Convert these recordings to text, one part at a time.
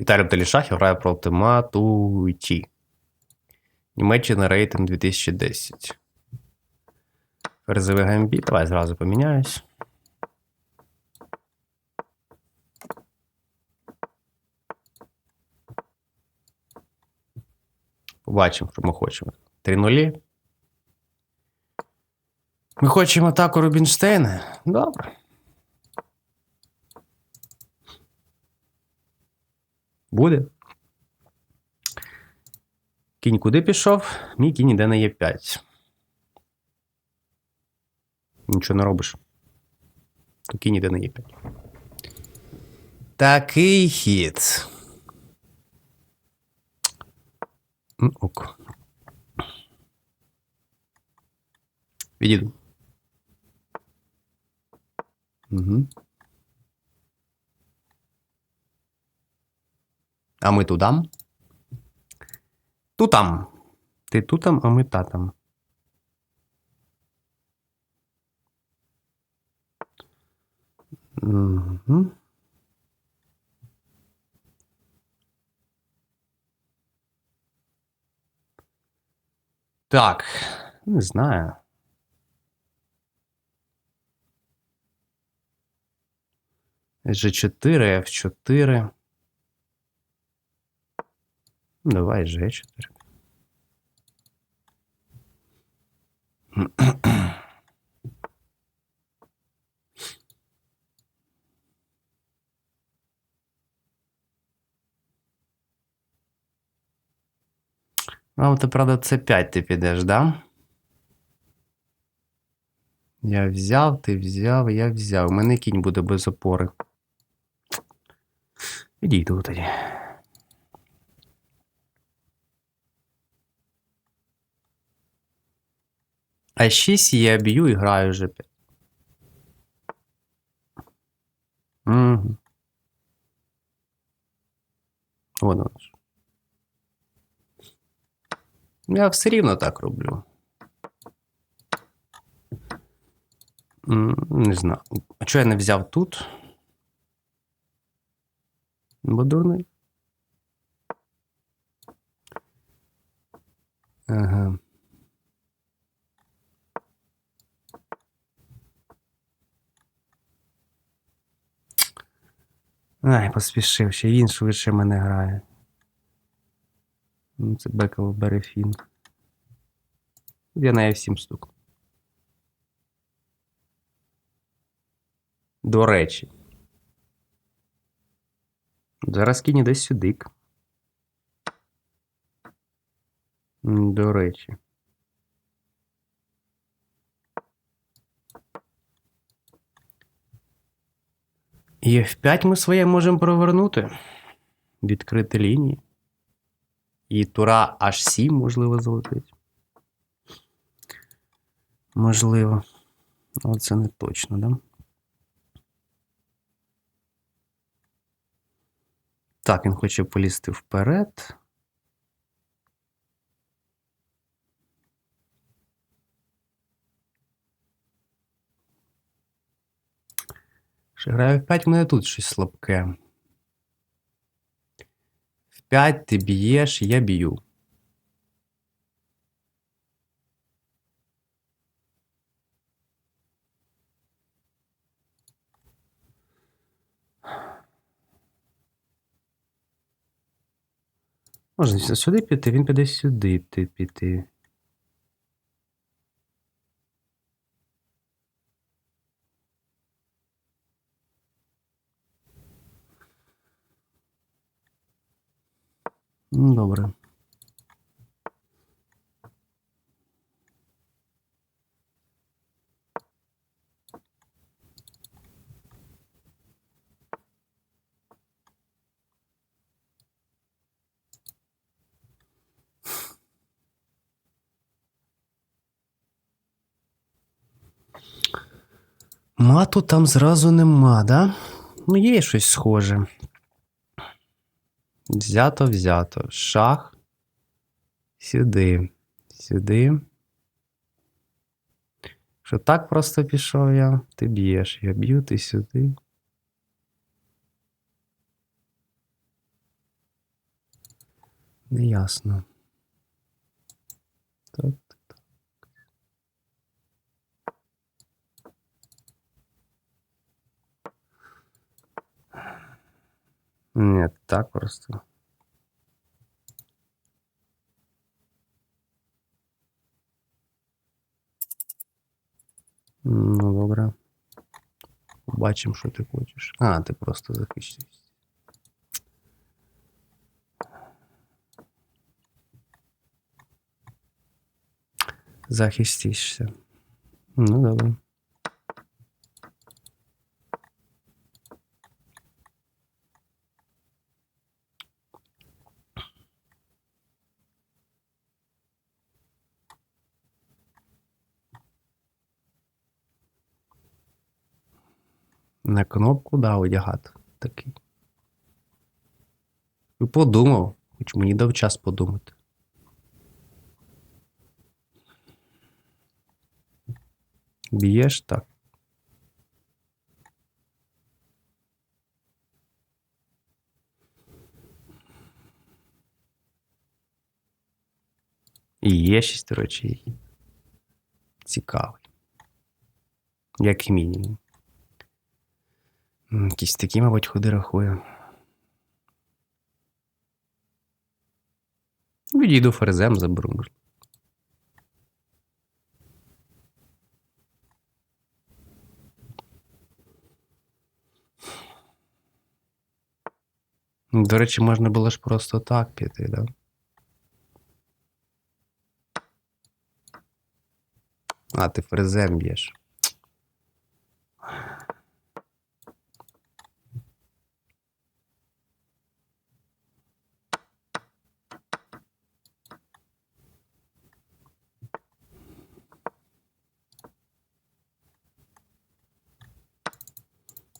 Віталій Телішахів грає проти Матуйті. Німеччина рейтинг 2010. Ферзовий гамбіт. Давай зразу поміняюсь. Побачимо, що ми хочемо. 3 нулі. Ми хочемо атаку Рубінштейна? Добре. Буде. Кінь куди пішов? Мій кінь іде на Е5. Нічого не робиш. То кінь іде на Е5. Такий хід. Ну, ок. Відійду. Угу. А ми тудам? Тутам. Ти тутам, а ми татам. Угу. Так, не знаю. G4, F4. Давай G4. А от, правда, це 5 ти підеш, да? Я взяв, ти взяв, я взяв. У мене кінь буде без опори. Відійду тоді. А 6 я б'ю і граю вже 5. Угу. Вон воно ж. Я все рівно так роблю. Не знаю. А чого я не взяв тут? Бо дурний. Ага. Ай, поспішив, ще він швидше мене грає. Ну, це Беков Берефін. Я на F7 стук. До речі. Зараз кінь десь сюди. До речі. І F5 ми своє можемо провернути. Відкрити лінії. І тура H7, можливо, залетить. Можливо. Але це не точно, да? Так, він хоче полізти вперед. Ще граю в 5, мене тут щось слабке. В 5 ти б'єш, я б'ю. Можна сюди піти, він піде сюди ти піти. Добре. Мату там зразу нема, да? Ну, є щось схоже. Взято, взято. Шах. Сюди. Сюди. Що так просто пішов я? Ти б'єш. Я б'ю, ти сюди. Неясно. Так, так, так. Просто. Ну, добре. Побачимо, що ти хочеш. А, ти просто захищаєшся. Захистишся. Ну, добре. На кнопку, да, одягати. Такий. Подумав, хоч мені дав час подумати. Б'єш так. І є до речі, цікавий. Як мінімум. Якісь такі, мабуть, ходи рахую. Відійду ферзем заберу. До речі, можна було ж просто так піти, да? А, ти ферзем б'єш.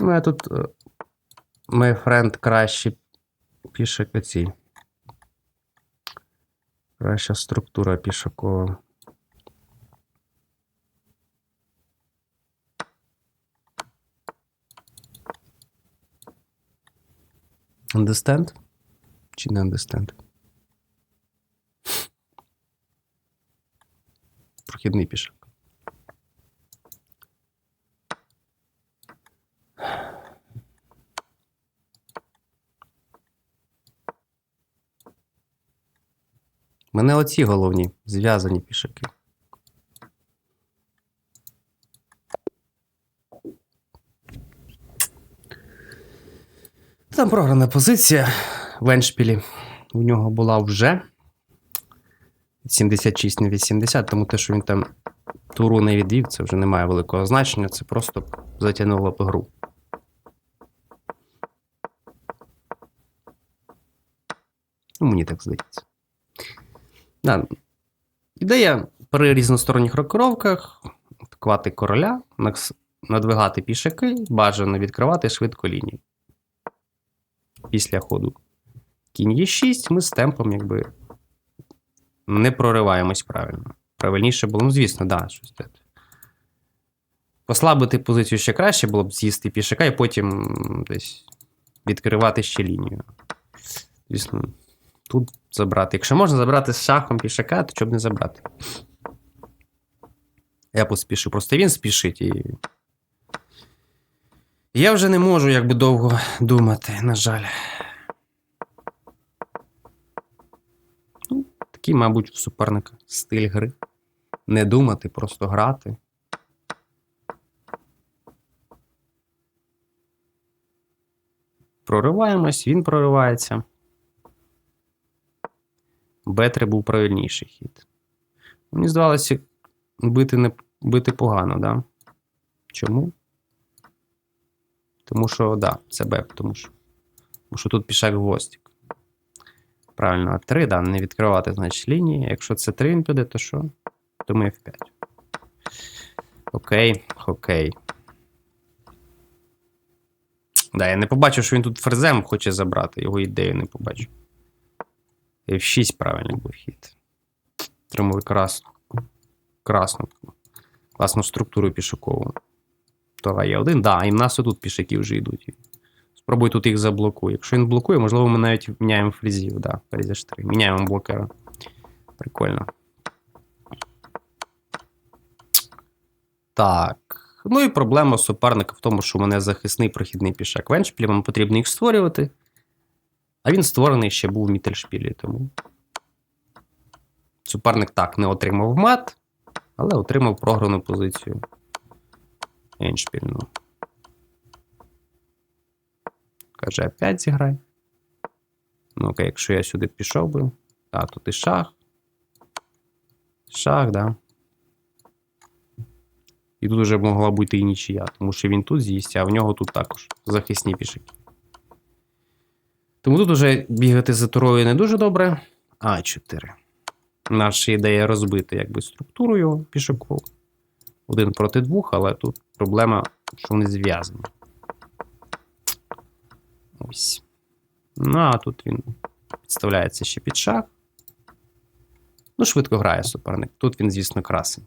Ну, я тут. е, Мій френд краще пішок оці. Краща структура пішокова. Understand? Чи не understand? Прохідний пішок. Мене оці головні, зв'язані пішаки. Там програна позиція в Еншпілі. У нього була вже 76 на 80, тому те, що він там туру не відвів, це вже не має великого значення, це просто затягнуло б гру. Ну, мені так здається. Ідея при різносторонніх рокировках атакувати короля, надвигати пішаки, бажано відкривати швидко лінію. Після ходу кінь є 6, ми з темпом якби не прориваємось правильно. Правильніше було, ну, звісно, да, щось те. Послабити позицію ще краще було б з'їсти пішака і потім десь відкривати ще лінію. Звісно, тут забрати. Якщо можна забрати з шахом пішака, то чоб не забрати. Я поспішу. Просто він спішить і. Я вже не можу якби довго думати, на жаль. Ну, такий, мабуть, в суперника стиль гри. Не думати, просто грати. Прориваємось, він проривається. Б3 був правильніший хід. Мені здавалося, бити, не, бити погано, да? Чому? Тому що, да, це Б, тому що. Тому що тут пішак гвоздик. Правильно, а 3, да, не відкривати, значить, лінії. Якщо це 3 він піде, то що? То ми F5. Окей, окей. Да, я не побачив, що він тут ферзем хоче забрати. Його ідею не побачив. F6 правильний був хід. Отримали красну. Красну. Класну структуру пішакову. То є один, да, і в нас отут пішаки вже йдуть. Спробуй тут їх заблокуй. Якщо він блокує, можливо, ми навіть міняємо фрізів, да, фрізі 3. Міняємо блокера. Прикольно. Так. Ну і проблема суперника в тому, що у мене захисний прохідний пішак. В еншпілі вам потрібно їх створювати. А він створений ще був в мітельшпілі, тому. Суперник так не отримав мат, але отримав програну позицію. Еншпільну. Каже, опять зіграй. Ну-ка, якщо я сюди пішов би. А, тут і шах. Шах, да. І тут вже могла бути і нічия, тому що він тут з'їсть, а в нього тут також захисні пішаки. Тому тут вже бігати за турою не дуже добре. А, 4. Наша ідея розбити якби структуру його пішакову. Один проти двох, але тут проблема, що вони зв'язані. Ось. Ну, а тут він підставляється ще під шах. Ну, швидко грає суперник. Тут він, звісно, красень.